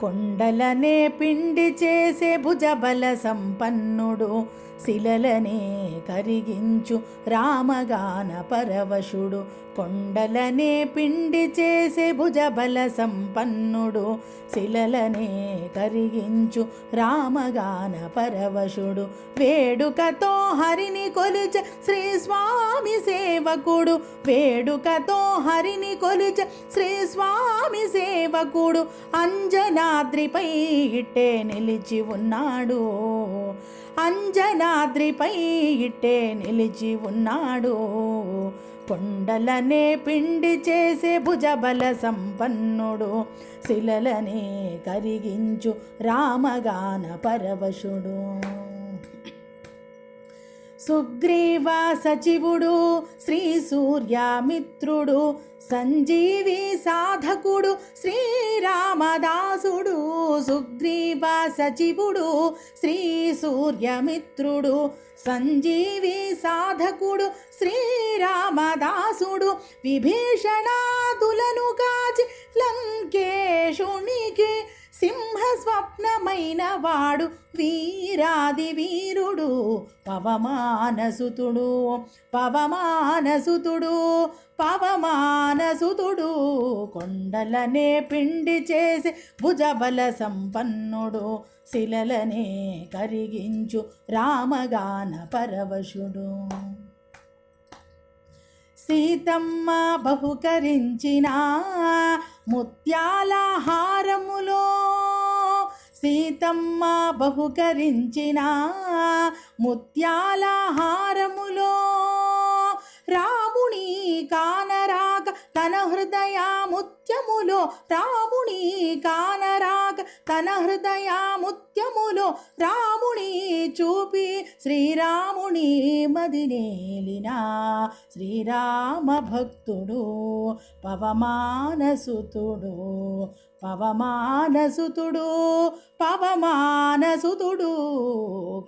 కొండలనే పిండి చేసే భుజబల సంపన్నుడు శిలలనే కరిగించు రామగాన పరవశుడు. కొండలనే పిండి చేసే భుజబల సంపన్నుడు శిలలనే కరిగించు రామగాన పరవశుడు. వేడుకతో హరిని కొలిచ శ్రీ స్వామి సేవకుడు వేడుకతో హరిని కొలిచ శ్రీ స్వామి సేవకుడు. అంజనాద్రిపై ఇట్టే నిలిచి ఉన్నాడు. అంజనాద్రిపై ఇట్టే నిలిచి ఉన్నాడు. కొండలనే పిండి చేసే భుజబల సంపన్నుడు. శిలలనే కరిగించు రామగాన పరవశుడు. సుగ్రీవ సచివుడు శ్రీ సూర్యమిత్రుడు సంజీవి సాధకుడు శ్రీరామదాసుడు సుగ్రీవ సచివుడు శ్రీ సూర్యమిత్రుడు సంజీవి సాధకుడు శ్రీరామదాసుడు విభీషణాదులను కాచి లంకేశునికి సింహస్వప్నమైన వాడు వీరాది వీరుడు పవమానసుతుడు పవమానసుతుడు పవమానసుతుడు. కొండలనే పిండి చేసి భుజబల సంపన్నుడు శిలలనే కరిగించు రామగాన పరవశుడు. సీతమ్మ బహుకరించిన ముత్యాల హారములు సీతమ్మ బహుకరించిన ముత్యాల హారములో రాముని కాన ముత్యములో రాముని కానరాగ తన హృదయ ముత్యములో రాముని చూపి శ్రీరాముని మదినేలినా శ్రీరామ భక్తుడు పవమానసుతుడు పవమానసుతుడు పవమానసుతుడు.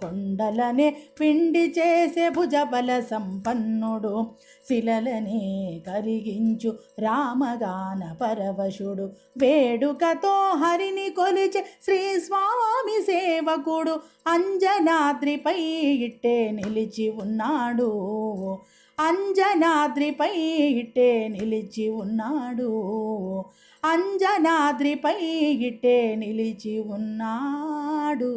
కొండలనే పిండి చేసే భుజబల సంపన్నుడు శిలలనే కరిగించు రామగాన పరవశుడు వేడుకతో హరిని కొలిచే శ్రీ స్వామి సేవకుడు అంజనాద్రిపై ఇట్టే నిలిచి ఉన్నాడు. అంజనాద్రిపై ఇట్టే నిలిచి ఉన్నాడు. అంజనాద్రిపై ఇట్టే నిలిచి ఉన్నాడు.